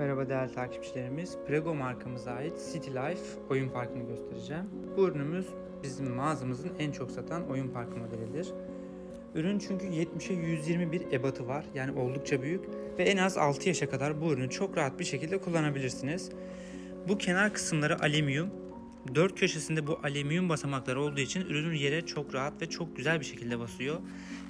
Merhaba değerli takipçilerimiz. Prego markamıza ait City Life oyun parkını göstereceğim. Bu ürünümüz bizim mağazamızın en çok satan oyun parkı modelidir. Ürün çünkü 70'e 121 ebatı var. Yani oldukça büyük ve en az 6 yaşa kadar bu ürünü çok rahat bir şekilde kullanabilirsiniz. Bu kenar kısımları alüminyum. Dört köşesinde bu alüminyum basamakları olduğu için ürünün yere çok rahat ve çok güzel bir şekilde basıyor.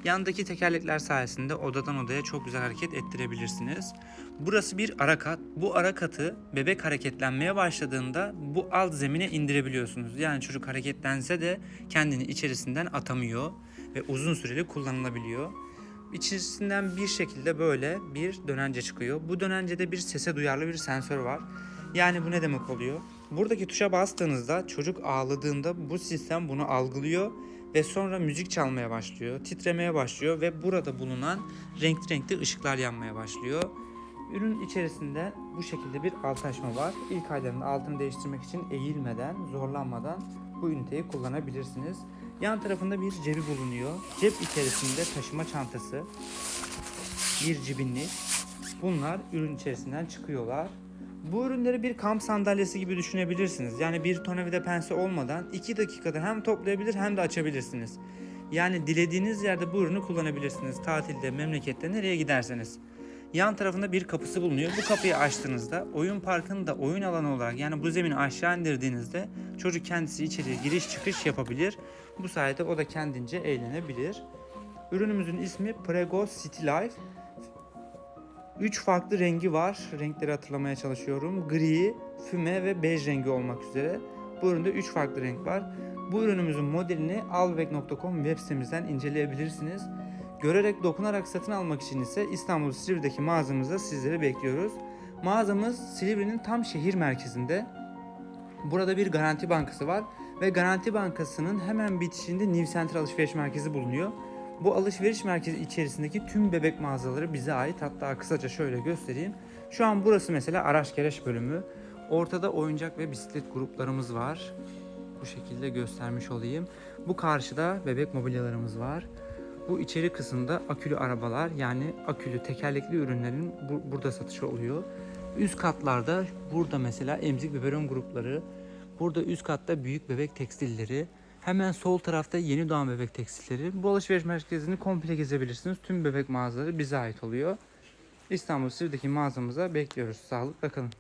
Yandaki tekerlekler sayesinde odadan odaya çok güzel hareket ettirebilirsiniz. Burası bir ara kat. Bu ara katı bebek hareketlenmeye başladığında bu alt zemine indirebiliyorsunuz. Yani çocuk hareketlense de kendini içerisinden atamıyor ve uzun süreli kullanılabiliyor. İçerisinden bir şekilde böyle bir dönence çıkıyor. Bu dönencede bir sese duyarlı bir sensör var. Yani bu ne demek oluyor? Buradaki tuşa bastığınızda çocuk ağladığında bu sistem bunu algılıyor ve sonra müzik çalmaya başlıyor, titremeye başlıyor ve burada bulunan renkli renkli ışıklar yanmaya başlıyor. Ürün içerisinde bu şekilde bir alt açma var. İlk aylarında altını değiştirmek için eğilmeden, zorlanmadan bu üniteyi kullanabilirsiniz. Yan tarafında bir cebi bulunuyor. Cep içerisinde taşıma çantası, bir cibinlik. Bunlar ürün içerisinden çıkıyorlar. Bu ürünleri bir kamp sandalyesi gibi düşünebilirsiniz. Yani bir tornavida pense olmadan 2 dakikada hem toplayabilir hem de açabilirsiniz. Yani dilediğiniz yerde bu ürünü kullanabilirsiniz. Tatilde, memlekette nereye giderseniz. Yan tarafında bir kapısı bulunuyor. Bu kapıyı açtığınızda oyun parkında oyun alanı olarak yani bu zemini aşağı indirdiğinizde çocuk kendisi içeriye giriş çıkış yapabilir. Bu sayede o da kendince eğlenebilir. Ürünümüzün ismi Prego City Life. 3 farklı rengi var. Renkleri hatırlamaya çalışıyorum. Gri, füme ve bej rengi olmak üzere. Bu üründe 3 farklı renk var. Bu ürünümüzün modelini alvek.com web sitemizden inceleyebilirsiniz. Görerek dokunarak satın almak için ise İstanbul Silivri'deki mağazamızda sizleri bekliyoruz. Mağazamız Silivri'nin tam şehir merkezinde. Burada bir garanti bankası var ve garanti bankasının hemen bitişinde New Center alışveriş merkezi bulunuyor. Bu alışveriş merkezi içerisindeki tüm bebek mağazaları bize ait. Hatta kısaca şöyle göstereyim. Şu an burası mesela araç gereç bölümü. Ortada oyuncak ve bisiklet gruplarımız var. Bu şekilde göstermiş olayım. Bu karşıda bebek mobilyalarımız var. Bu içeri kısımda akülü arabalar yani akülü tekerlekli ürünlerin bu- burada satışı oluyor. Üst katlarda burada mesela emzik biberon grupları, burada üst katta büyük bebek tekstilleri, hemen sol tarafta yeni doğan bebek tekstilleri. Bu alışveriş merkezini komple gezebilirsiniz. Tüm bebek mağazaları bize ait oluyor. İstanbul Sivri'deki mağazamıza bekliyoruz. Sağlıkla kalın.